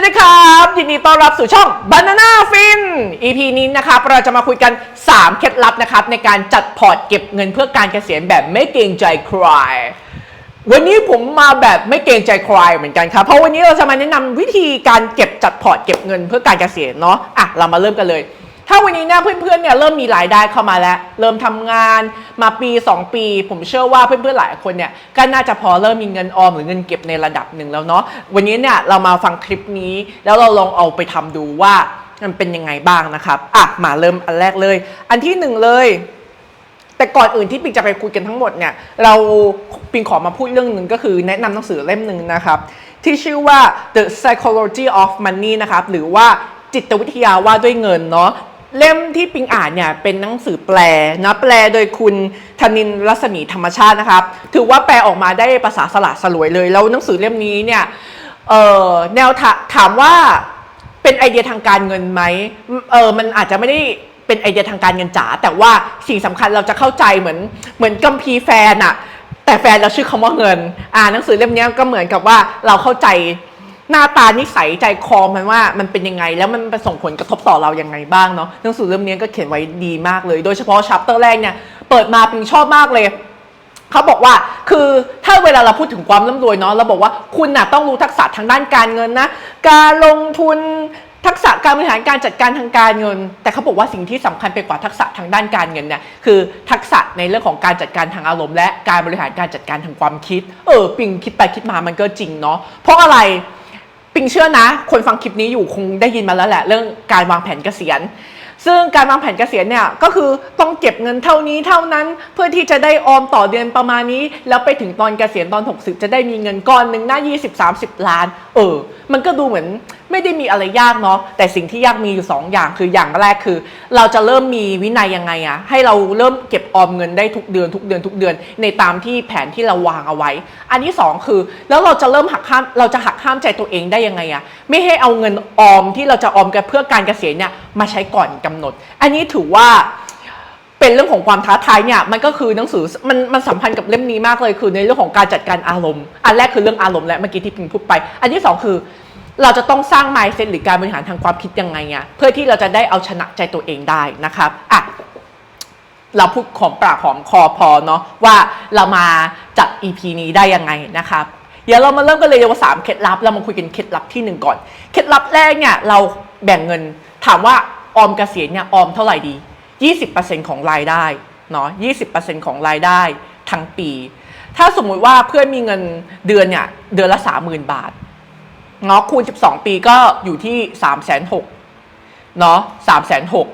วัสดีครับ ยินดีต้อนรับสู่ช่อง Banana Fin EP นี้นะคะเราจะมาคุยกัน 3 เคล็ดลับนะครับ ในการจัดพอร์ตเก็บเงินเพื่อการเกษียณแบบไม่เกรงใจใครวันนี้ผมมาแบบไม่เกรงใจใครเหมือนกันครับ เพราะวันนี้เราจะมาแนะนำวิธีการเก็บจัดพอร์ตเก็บเงินเพื่อการเกษียณเนาะอะเรามาเริ่มกันเลย ถ้าวันนี้เนี่ยเพื่อนๆเนี่ยเริ่มมีรายได้เข้ามาแล้ว เริ่มทำงานมาปี 2 ปี ผมเชื่อว่าเพื่อนๆหลายคนเนี่ยก็น่าจะพอเริ่มมีเงินออมหรือเงินเก็บในระดับหนึ่งแล้วเนาะวันนี้เนี่ยเรามาฟังคลิปนี้ แล้วเราลองเอาไปทำดูว่ามันเป็นยังไงบ้างนะครับอะมาเริ่มอันแรกเลย อันที่หนึ่งเลยแต่ก่อนอื่นที่ปิงจะไปคุยกันทั้งหมดเนี่ยเราปิงขอมาพูดเรื่องหนึ่งก็คือแนะนำหนังสือเล่มหนึ่งนะครับ ที่ชื่อว่า The Psychology of Money นะครับ หรือว่าจิตวิทยาว่าด้วยเงินเนาะ เล่มที่ปิงอ่านเนี่ยเป็นหนังสือแปลนะแปลโดยคุณธนินรัศมีธรรมชาตินะครับ ถือว่าแปลออกมาได้ภาษาสละสลวยเลย แล้วหนังสือเล่มนี้เนี่ยเออแนวถาถามว่าเป็นไอเดียทางการเงินไหมเออมันอาจจะไม่ได้เป็นไอเดียทางการเงินจ๋าแต่ว่าสิ่งสำคัญเราจะเข้าใจเหมือนเหมือนกัมพีแฟนอะแต่แฟนเราชื่อคำว่าเงิน อ่าหนังสือเล่มนี้ก็เหมือนกับว่าเราเข้าใจ หน้าตานิสัยใจคอมันว่ามันเป็นยังไง แล้วมันไปส่งผลกระทบต่อเรายังไงบ้างเนาะหนังสือเล่มนี้ก็เขียนไว้ดีมากเลย โดยเฉพาะชัปเตอร์แรกเนี่ยเปิดมาปิงชอบมากเลยเขาบอกว่าคือถ้าเวลาเราพูดถึงความร่ำรวยเนาะเราบอกว่าคุณน่ะต้องรู้ทักษะทางด้านการเงินนะ การลงทุนทักษะการบริหารการจัดการทางการเงิน แต่เขาบอกว่าสิ่งที่สำคัญไปกว่าทักษะทางด้านการเงินเนี่ยคือทักษะในเรื่องของการจัดการทางอารมณ์และการบริหารการจัดการทางความคิด เออปิงคิดไปคิดมามันก็จริงเนาะเพราะอะไร ปิงเชื่อนะ คนฟังคลิปนี้อยู่คงได้ยินมาแล้วแหละ เรื่องการวางแผนเกษียณ ซึ่งการวางแผนเกษียณเนี่ยก็คือต้องเก็บเงินเท่านี้เท่านั้น เพื่อที่จะได้ออมต่อเดือนประมาณนี้ แล้วไปถึงตอนเกษียณตอน 60 จะได้มีเงินก้อนหนึ่งหน้า 20-30 ล้าน เออ มันก็ดูเหมือนไม่ได้มีอะไรยากเนาะแต่สิ่งที่ยากมีอยู่ 2 อย่างคืออย่างแรกคือ เราจะเริ่มมีวินัยยังไงอะให้เราเริ่มเก็บออมเงินได้ทุกเดือนทุกเดือนทุกเดือน ในตามที่แผนที่เราวางเอาไว้ อันที่สองคือ แล้วเราจะเริ่มหักห้ามเราจะหักห้ามใจตัวเองได้ยังไงอะไม่ให้เอาเงินออมที่เราจะออมกันเพื่อการเกษียณเนี่ยมาใช้ก่อนกำหนด อันนี้ถือว่าเป็นเรื่องของความท้าทายเนี่ยมันก็คือหนังสือมันมันสัมพันธ์กับเล่มนี้มากเลยคือในเรื่องของการจัดการอารมณ์ อันแรกคือเรื่องอารมณ์และเมื่อกี้ที่พิงพูดไป อันที่สองคือ เราจะต้องสร้าง mindset หรือการบริหารทางความคิดยังไงอะเพื่อที่เราจะได้เอาชนะใจตัวเองได้นะครับอะเราพูดของปากหอมคอพอเนาะว่าเรามาจัด EP นี้ได้ยังไงนะครับเดี๋ยวเรามาเริ่มกันเลยว่าสามเคล็ดลับเรามาคุยกันเคล็ดลับที่หนึ่งก่อน เคล็ดลับแรกเนี่ยเราแบ่งเงินถามว่า ออมเกษียณเนี่ยออมเท่าไหร่ดี 20%ของรายได้เนาะ20%ของรายได้ทั้งปี ถ้าสมมุติว่าเพื่อนมีเงินเดือนเนี่ยเดือนละ 30,000 บาทเนาะคูณ 12 ปีก็อยู่ที่ 3 6 0 0 0เนาะ3 6 0 0 0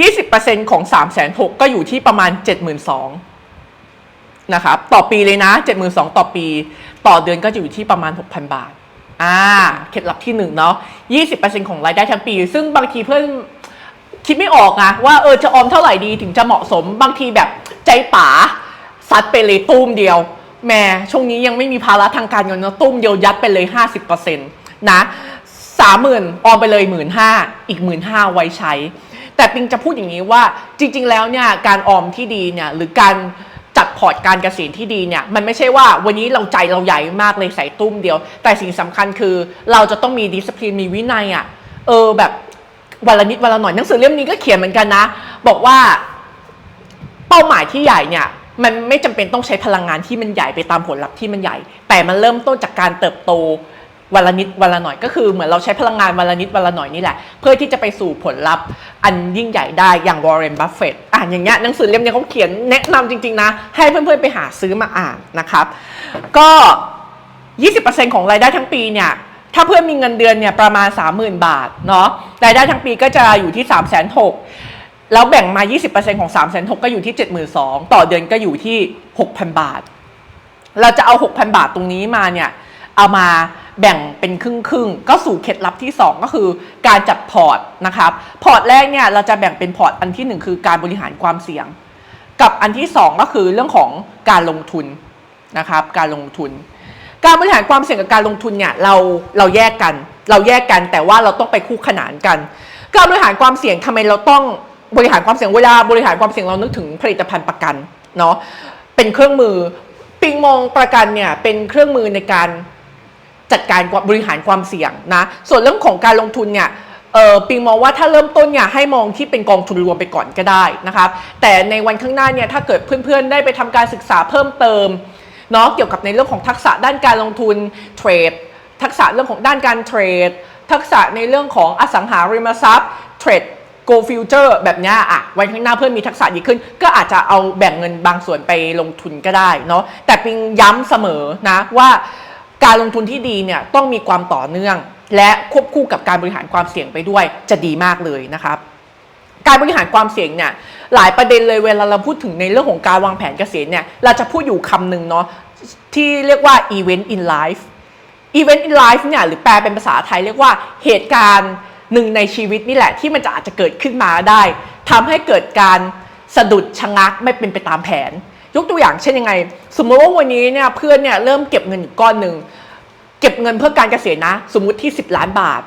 20%ของ 3 6 0 0 0ก็อยู่ที่ประมาณ 72,000นะครับต่อปีเลยนะ 72,000 ต่อปี ต่อเดือนก็จะอยู่ที่ประมาณ 6,000 บาท อ่าเคล็ดลับที่หนึ่งเนาะ20%ของรายได้ทั้งปี ซึ่งบางทีเพื่อนคิดไม่ออกนะว่าเออจะออมเท่าไหร่ดีถึงจะเหมาะสมบางทีแบบใจป๋าซัดไปเลยตุ้มเดียวแม่ช่วงนี้ยังไม่มีภาระทางการเงินเนะตุ้มเดียวยัดไปเลย 50%นะสามหมื่นออมไปเลยหมื่นห้าอีกหมื่นห้าไว้ใช้ แต่ปิงจะพูดอย่างนี้ว่าจริง ๆ แล้วเนี่ยการออมที่ดีเนี่ยหรือการ จัดพอร์ตการเกษียณที่ดีเนี่ยมันไม่ใช่ว่าวันนี้เราใจเราใหญ่มากเลยใส่ตุ้มเดียว แต่สิ่งสำคัญคือเราจะต้องมีดิส c พลินมีวินัยอะ่ะเออแบบวันละนิดวันละหน่อยหนังสือเล่มนี้ก็เขียนเหมือนกันนะ บอกว่าเป้าหมายที่ใหญ่เนี่ยมันไม่จำเป็นต้องใช้พลังงานที่มันใหญ่ไปตามผลลัพธ์ที่มันใหญ่ แต่มันเริ่มต้นจากการเติบโต วันละนิดวันละหน่อยก็คือเหมือนเราใช้พลังงานวันละนิดวันละหน่อยนี่แหละ เพื่อที่จะไปสู่ผลลัพธ์อันยิ่งใหญ่ได้อย่างวอร์เรนบัฟเฟตต์อ่านอย่างเงี้ยหนังสือเล่มนี้เขาเขียนแนะนำจริง ๆ นะ ให้เพื่อนๆไปหาซื้อมาอ่านนะครับ ก็ 20%ของรายได้ทั้งปีเนี่ยถ้าเพื่อนมีเงินเดือนเนี่ยประมาณ 30,000 บาทเนาะรายได้ทั้งปีก็จะอยู่ที่ 3 6 0 0 0แล้วแบ่งมา 20%ของ 3 6 0 0 0ก็อยู่ที่ 72,000ต่อเดือนก็อยู่ที่ 6,000 บาท เราจะเอา 6,000 บาทตรงนี้มาเนี่ยเอามา แบ่งเป็นครึ่งครึ่งๆก็สู่เคล็ดลับที่ 2 ก็คือการจัดพอร์ตนะครับพอร์ตแรกเนี่ยเราจะแบ่งเป็นพอร์ตอันที่ 1 คือการบริหารความเสี่ยง กับอันที่ 2 ก็คือเรื่องของการลงทุนนะครับการลงทุน การบริหารความเสี่ยงกับการลงทุนเนี่ยเราเราแยกกัน เราแยกกันแต่ว่าเราต้องไปคู่ขนานกัน การบริหารความเสี่ยงทำไมเราต้องบริหารความเสี่ยงเวลาบริหารความเสี่ยงเรานึกถึงผลิตภัณฑ์ประกันเนาะเป็นเครื่องมือปิงมองประกันเนี่ยเป็นเครื่องมือในการ จัดการบริหารความเสี่ยงนะ ส่วนเรื่องของการลงทุนเนี่ยปิงมองว่าถ้าเริ่มต้นเนี่ยให้มองที่เป็นกองทุนรวมไปก่อนก็ได้นะครับ แต่ในวันข้างหน้าเนี่ยถ้าเกิดเพื่อนๆ ได้ไปทำการศึกษาเพิ่มเติมเนาะเกี่ยวกับในเรื่องของทักษะด้านการลงทุนเทรดทักษะเรื่องของด้านการเทรด ทักษะในเรื่องของอสังหาริมทรัพย์เทรด go future แบบเนี้ยอะวันข้างหน้าเพื่อนมีทักษะดีขึ้น ก็อาจจะเอาแบ่งเงินบางส่วนไปลงทุนก็ได้เนาะแต่ปิงย้ำเสมอนะว่า การลงทุนที่ดีเนี่ยต้องมีความต่อเนื่อง และควบคู่กับการบริหารความเสี่ยงไปด้วยจะดีมากเลยนะครับการบริหารความเสี่ยงเนี่ยหลายประเด็นเลยเวลาเราพูดถึงในเรื่องของการวางแผนเกษียณเนี่ยเราจะพูดอยู่คำหนึ่งเนาะที่เรียกว่า event in life event in life เนี่ยหรือแปลเป็นภาษาไทยเรียกว่าเหตุการณ์หนึ่งในชีวิตนี่แหละที่มันจะอาจจะเกิดขึ้นมาได้ทำให้เกิดการสะดุดชะงักไม่เป็นไปตามแผน ยกตัวอย่างเช่นยังไง สมมติว่าวันนี้เนี่ยเพื่อนเนี่ยเริ่มเก็บเงินอยู่ก้อนหนึ่ง เก็บเงินเพื่อการเกษียณนะ สมมุติที่ 10 ล้านบาท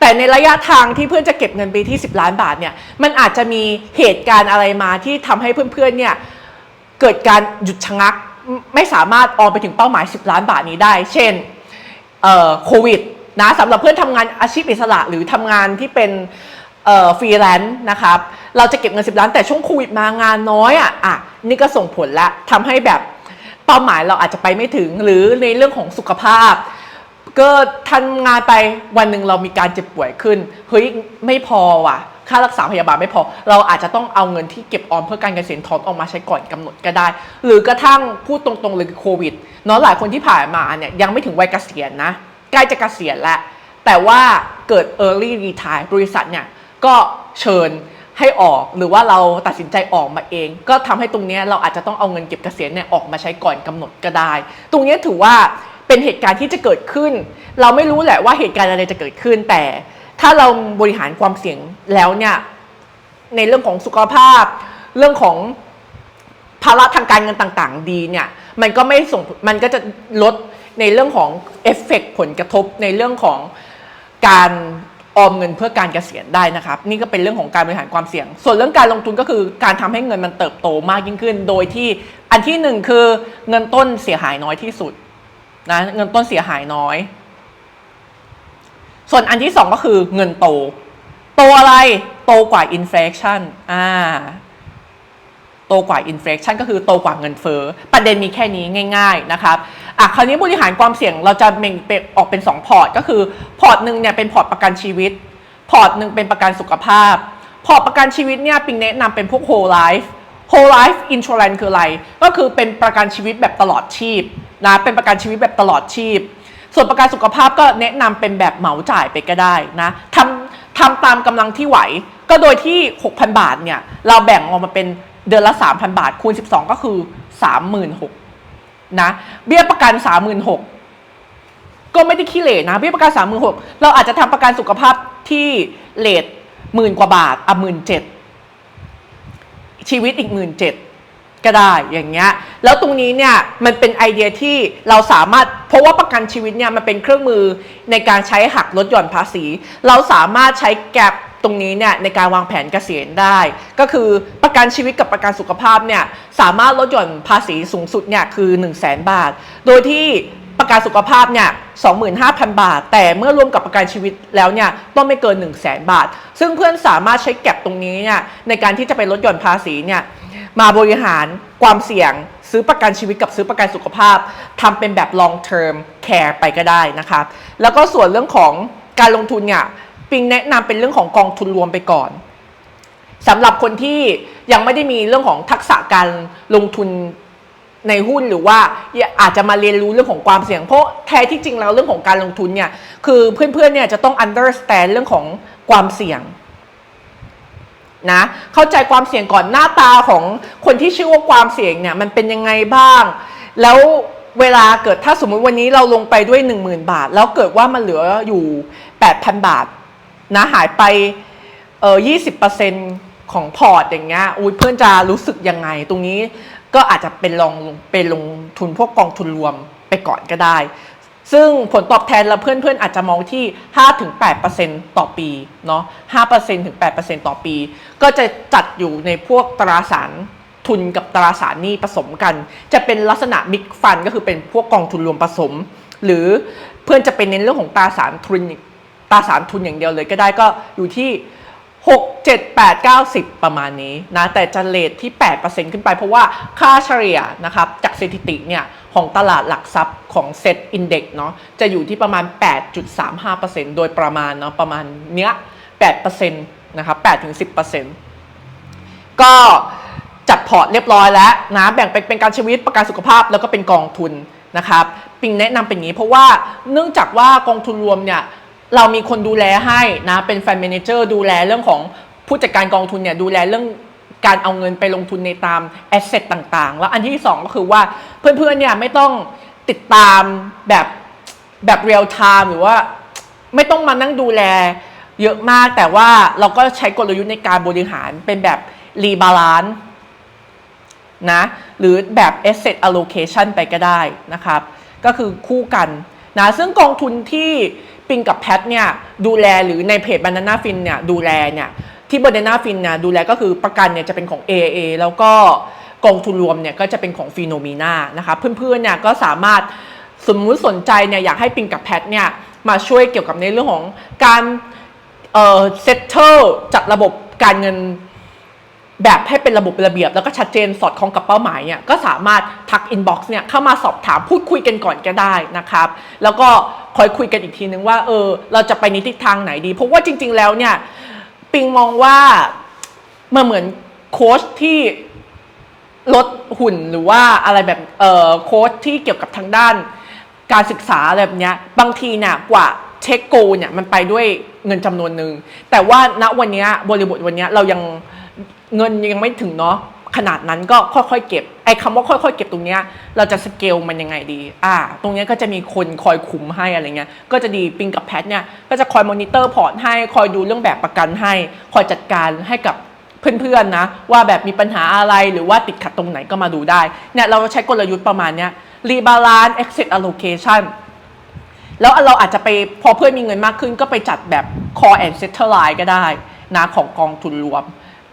แต่ในระยะทางที่เพื่อนจะเก็บเงินไปที่ 10 ล้านบาทเนี่ยมันอาจจะมีเหตุการณ์อะไรมาที่ทำให้เพื่อนๆเนี่ยเกิดการหยุดชะงักไม่สามารถออมไปถึงเป้าหมาย 10 ล้านบาทนี้ได้ เช่นโควิดนะสำหรับเพื่อนทำงานอาชีพอิสระหรือทำงานที่เป็นฟรีแลนซ์นะครับเราจะเก็บเงิน 10 ล้านแต่ช่วงโควิดมางานน้อยอะอะนี่ก็ส่งผลละทำให้แบบเป้าหมายเราอาจจะไปไม่ถึงหรือในเรื่องของสุขภาพ ก็ทำงานไปวันหนึ่งเรามีการเจ็บป่วยขึ้นเฮ้ยไม่พอว่ะ ค่ารักษาพยาบาลไม่พอ เราอาจจะต้องเอาเงินที่เก็บออมเพื่อการเกษียณถอนออกมาใช้ก่อนกำหนดก็ได้ หรือกระทั่งพูดตรงๆเลยโควิดเนาะหลายคนที่ผ่านมาเนี่ยยังไม่ถึงวัยเกษียณนะใกล้จะเกษียณแล้วแต่ว่าเกิด early retire บริษัทเนี่ยก็เชิญให้ออกหรือว่าเราตัดสินใจออกมาเอง ก็ทำให้ตรงเนี้ยเราอาจจะต้องเอาเงินเก็บเกษียณเนี่ยออกมาใช้ก่อนกำหนดก็ได้ ตรงเนี้ยถือว่า เป็นเหตุการณ์ที่จะเกิดขึ้น เราไม่รู้แหละว่าเหตุการณ์อะไรจะเกิดขึ้น แต่ถ้าเราบริหารความเสี่ยงแล้วเนี่ยในเรื่องของสุขภาพ เรื่องของภาระทางการเงินต่างๆ ดีเนี่ยมันก็ไม่ส่งมันก็จะลดในเรื่องของเอฟเฟกผลกระทบในเรื่องของการออมเงินเพื่อการเกษียณได้นะครับ นี่ก็เป็นเรื่องของการบริหารความเสี่ยง ส่วนเรื่องการลงทุนก็คือการทำให้เงินมันเติบโตมากยิ่งขึ้น โดยที่อันที่หนึ่งคือเงินต้นเสียหายน้อยที่สุด นะเงินต้นเสียหายน้อย ส่วนอันที่สองก็คือเงินโต โตอะไรโตกว่าอินฟลชันอ่าโตกว่าอินฟลชันก็คือโตกว่าเงินเฟ้อประเด็นมีแค่นี้ง่าย ๆนะครับอะคราวนี้บริหารความเสี่ยงเราจะแบ่งเป็นออกเป็น 2 พอร์ต ก็คือพอร์ตหนึ่งเนี่ยเป็นพอร์ตประกันชีวิต พอร์ตหนึ่งเป็นประกันสุขภาพ พอร์ตประกันชีวิตเนี่ยปิงแนะนำเป็นพวก whole life whole life insurance คืออะไร ก็คือเป็นประกันชีวิตแบบตลอดชีพ นะเป็นประกันชีวิตแบบตลอดชีพ ส่วนประกันสุขภาพก็แนะนำเป็นแบบเหมาจ่ายไปก็ได้นะทำทำตามกำลังที่ไหว ก็โดยที่ 6,000 บาทเนี่ย เราแบ่งออกมาเป็นเดือนละ 3,000 บาท คูณ 12 ก็คือ 36,000นะเบี้ยประกัน 36,000ก็ไม่ได้ขี้เหร่นะเบี้ยประกัน36,000เราอาจจะทำประกันสุขภาพที่เลทหมื่นกว่าบาทอะหมื่นเจ็ดชีวิตอีกหมื่นเจ็ดก็ได้อย่างเงี้ย แล้วตรงนี้เนี่ยมันเป็นไอเดียที่เราสามารถเพราะว่าประกันชีวิตเนี่ยมันเป็นเครื่องมือในการใช้หักลดหย่อนภาษี เราสามารถใช้แกลบตรงนี้เนี่ยในการวางแผนเกษียณได้ ก็คือประกันชีวิตกับประกันสุขภาพเนี่ยสามารถลดหย่อนภาษีสูงสุดเนี่ยคือ1 0 0 0 0แบาท โดยที่ประกันสุขภาพเนี่ย25,000 บาท แต่เมื่อรวมกับประกันชีวิตแล้วเนี่ยต้องไม่เกิน 1 0 0 0 0แบาท ซึ่งเพื่อนสามารถใช้แก็บตรงนี้เนี่ยในการที่จะไปลดหย่อนภาษีเนี่ย มาบริหารความเสี่ยง ซื้อประกันชีวิตกับซื้อประกันสุขภาพทำเป็นแบบ long term care ไปก็ได้นะครับแล้วก็ส่วนเรื่องของการลงทุนเนี่ยปิงแนะนำเป็นเรื่องของกองทุนรวมไปก่อนสำหรับคนที่ยังไม่ได้มีเรื่องของทักษะการลงทุนในหุ้นหรือว่าอาจจะมาเรียนรู้เรื่องของความเสี่ยง เพราะแท้ที่จริงแล้วเรื่องของการลงทุนเนี่ยคือเพื่อนๆเนี่ยจะต้อง understand เรื่องของความเสี่ยง นะเข้าใจความเสี่ยงก่อนหน้าตาของคนที่ชื่อว่าความเสี่ยงเนี่ยมันเป็นยังไงบ้าง แล้วเวลาเกิดถ้าสมมุติวันนี้เราลงไปด้วย 10,000 บาท แล้วเกิดว่ามันเหลืออยู่ 8,000 บาทนะหายไปเออ20%ของพอร์ตอย่างเงี้ยอุ้ยเพื่อนจะรู้สึกยังไง ตรงนี้ก็อาจจะเป็นลองเป็นลงทุนพวกกองทุนรวมไปก่อนก็ได้ ซึ่งผลตอบแทนเราเพื่อนๆ อาจจะมองที่ 5-8%ต่อปีเนาะ5%ถึง8%ต่อปี ก็จะจัดอยู่ในพวกตราสารทุนกับตราสารหนี้ผสมกัน จะเป็นลักษณะมิกฟันก็คือเป็นพวกกองทุนรวมผสม หรือเพื่อนจะเป็นเน้นเรื่องของตราสารทุนตราสารทุนอย่างเดียวเลยก็ได้ก็อยู่ที่ 6 7 8 9 10 ประมาณนี้นะแต่จะเลทที่ 8%ขึ้นไปเพราะว่าค่าเฉลี่ยนะครับจากสถิติเนี่ยของตลาดหลักทรัพย์ของเซ็ตอินเด็กเนาะจะอยู่ที่ประมาณ 8.35%โดยประมาณเนาะประมาณเนี้ย8%นะครับ8-10%ก็จัดพอร์ตเรียบร้อยแล้วนะแบ่งเป็นเป็นการชีวิตประกันสุขภาพแล้วก็เป็นกองทุนนะครับปิงแนะนำเป็นอย่างนี้เพราะว่าเนื่องจากว่ากองทุนรวมเนี่ย เรามีคนดูแลให้นะเป็นแฟน m ม n เจอร์ดูแลเรื่องของผู้จัดการกองทุนเนี่ยดูแลเรื่องการเอาเงินไปลงทุนในตามแอสเซทต่างๆ แล้วอันที่สองก็คือว่าเพื่อนๆเนี่ยไม่ต้องติดตามแบบแบบเรียลไทม์หรือว่าไม่ต้องมานั่งดูแลเยอะมากแต่ว่าเราก็ใช้กลยุทธ์ในการบริหารเป็นแบบรีบาลานซ์นะหรือแบบ asset allocation ไปก็ได้นะครับ ก็คือคู่กันนะซึ่งกองทุนที่ ปิงกับแพทเนี่ยดูแลหรือในเพจ Banana Fin เนี่ยดูแลเนี่ยที่ Banana Fin เนี่ยดูแลก็คือประกันเนี่ยจะเป็นของ AA แล้วก็กองทุนรวมเนี่ยก็จะเป็นของฟีโนมีนานะคะเพื่อนๆเนี่ยก็สามารถสมมุติสนใจเนี่ยอยากให้ปิงกับแพทเนี่ยมาช่วยเกี่ยวกับในเรื่องของการเอ่อเซตเตอร์จัดระบบการเงิน แบบให้เป็นระบบระเบียบ แล้วก็ชัดเจนสอดคล้องกับเป้าหมายเนี่ยก็สามารถทักอินบ็อกซ์เนี่ยเข้ามาสอบถามพูดคุยกันก่อนก็ได้นะครับ แล้วก็คอยคุยกันอีกทีนึงว่าเออเราจะไปในทิศทางไหนดี เพราะว่าจริง ๆ แล้วเนี่ยปิงมองว่ามันเหมือนโค้ชที่ลดหุ่นหรือว่าอะไรแบบเออโค้ชที่เกี่ยวกับทางด้าน การศึกษาอะไรแบบเนี้ยบางทีเนี่ยกว่าเช็คโกเนี่ยมันไปด้วยเงินจำนวนหนึ่งแต่ว่าณวันนี้บริบทวันนี้เรายัง เงินยังไม่ถึงเนาะขนาดนั้นก็ค่อยๆเก็บไอ้คำว่าค่อยๆเก็บตรงเนี้ยเราจะสเกลมันยังไงดี อ่า ตรงเนี้ยก็จะมีคนคอยคุมให้อะไรเงี้ยก็จะดีปิงกับแพทเนี่ยก็จะคอยมอนิเตอร์พอร์ตให้คอยดูเรื่องแบบประกันให้ คอยจัดการให้กับเพื่อนๆนะ ว่าแบบมีปัญหาอะไรหรือว่าติดขัดตรงไหนก็มาดูได้เนี่ยเราใช้กลยุทธ์ประมาณเนี้ย rebalance exit allocation แล้วเราอาจจะไปพอเพื่อนมีเงินมากขึ้น ก็ไปจัดแบบ core and settle line ก็ได้นะของกองทุนรวม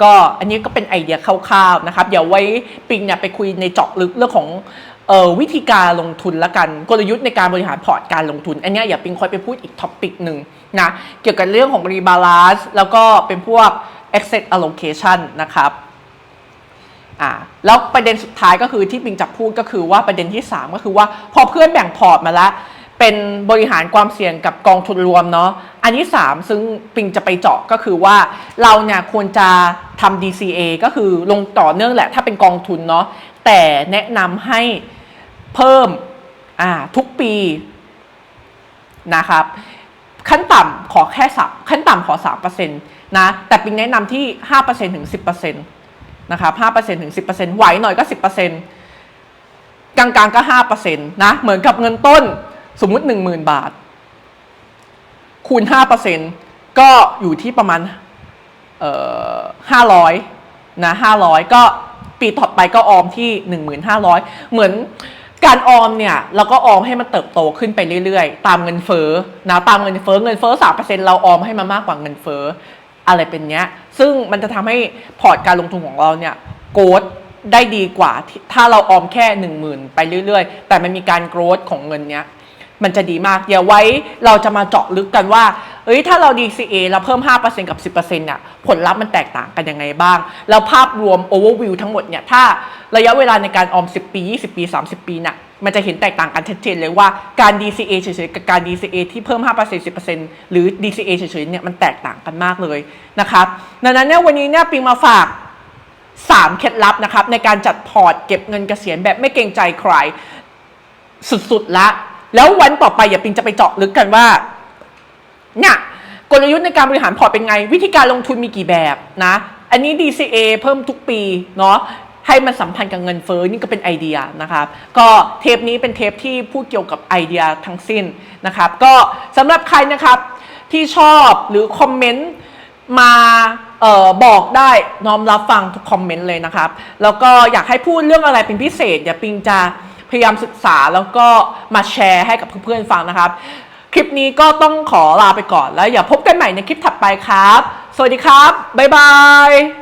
ก็อันนี้ก็เป็นไอเดียคร่าวๆนะครับ เดี๋ยวไว้ปิงเนี่ยไปคุยในเจาะลึกเรื่องของออวิธีการลงทุนละกันกลยุทธ์ในการบริหารพอร์ตการลงทุน อันนี้อย่าปิงคอยไปพูดอีกท็อปิกหนึ่งนะเกี่ยวกับเรื่องของ rebalance แล้วก็เป็นพวก asset allocation นะครับอ่าแล้วประเด็นสุดท้ายก็คือที่ปิงจับพูดก็คือว่าประเด็นที่ 3 ก็คือว่าพอเพื่อนแบ่งพอร์ตมาแล้ว เป็นบริหารความเสี่ยงกับกองทุนรวมเนาะอันที่ 3 ซึ่งปิงจะไปเจาะก็คือว่าเราเนี่ยควรจะทำ DCA ก็คือลงต่อเนื่องแหละถ้าเป็นกองทุนเนาะแต่แนะนำให้เพิ่มอ่าทุกปีนะครับขั้นต่ำขอแค่สามขั้นต่ำขอสามเปอร์เซ็นต์นะแต่ปิงแนะนำที่ห้าเปอร์เซ็นต์ถึงสิบเปอร์เซ็นต์นะครับห้าเปอร์เซ็นต์ถึงสิบเปอร์เซ็นต์ไหวหน่อยก็สิบเปอร์เซ็นต์กลางๆก็ห้าเปอร์เซ็นต์นะเหมือนกับเงินต้น สมมุติหนึ่งหมื่นบาท คูณห้าเปอร์เซ็นต์ก็อยู่ที่ประมาณเอ่อห้าร้อยนะห้าร้อยก็ปีต่อไปก็ออมที่หนึ่งหมื่นห้าร้อยเหมือนการออมเนี่ยเราก็ออมให้มันเติบโตขึ้นไปเรื่อยๆ ตามเงินเฟ้อนะตามเงินเฟ้อเงินเฟ้อสามเปอร์เซ็นเราออมให้มันมากกว่าเงินเฟ้ออะไรเป็นเนี้ย ซึ่งมันจะทำให้พอร์ตการลงทุนของเราเนี่ยโกรธได้ดีกว่า ถ้าเราออมแค่หนึ่งหมื่นไปเรื่อยๆ แต่มันมีการโกรธของเงินเนี้ย มันจะดีมาก เดี๋ยวไว้เราจะมาเจาะลึกกันว่าเอ้ยถ้าเรา DCA เราเพิ่ม 5%กับ 10%เนี่ยผลลัพธ์มันแตกต่างกันยังไงบ้าง แล้วภาพรวม overview ทั้งหมดเนี่ยถ้าระยะเวลาในการออม 10 ปี 20 ปี 30 ปีเนี่ยมันจะเห็นแตกต่างกันชัดเจนเลยว่าการ DCA เฉยๆกับการ DCA ที่เพิ่ม 5% 10%หรือ DCA เฉยๆเนี่ยมันแตกต่างกันมากเลยนะครับดังนั้นเนี่ยวันนี้เนี่ยปิงมาฝาก3เคล็ดลับนะครับในการจัดพอร์ตเก็บเงินเกษียณแบบไม่เกรงใจใครสุดๆละ แล้ววันต่อไปอย่าปิงจะไปเจาะลึกกันว่าเนี่ยกลยุทธ์ในการบริหารพอร์ตเป็นไง วิธีการลงทุนมีกี่แบบนะ อันนี้ DCA เพิ่มทุกปีเนาะให้มันสัมพันธ์กับเงินเฟ้อนี่ก็เป็นไอเดียนะครับ ก็เทปนี้เป็นเทปที่พูดเกี่ยวกับไอเดียทั้งสิ้นนะครับ ก็สำหรับใครนะครับที่ชอบหรือคอมเมนต์มาออบอกได้น้อมรับฟังทุกคอมเมนต์เลยนะครับ แล้วก็อยากให้พูดเรื่องอะไรเป็นพิเศษเดี๋ยวปิงจะ พยายามศึกษาแล้วก็มาแชร์ให้กับเพื่อนๆฟังนะครับ คลิปนี้ก็ต้องขอลาไปก่อนแล้วอย่าพบกันใหม่ในคลิปถัดไปครับ สวัสดีครับ บ๊ายบาย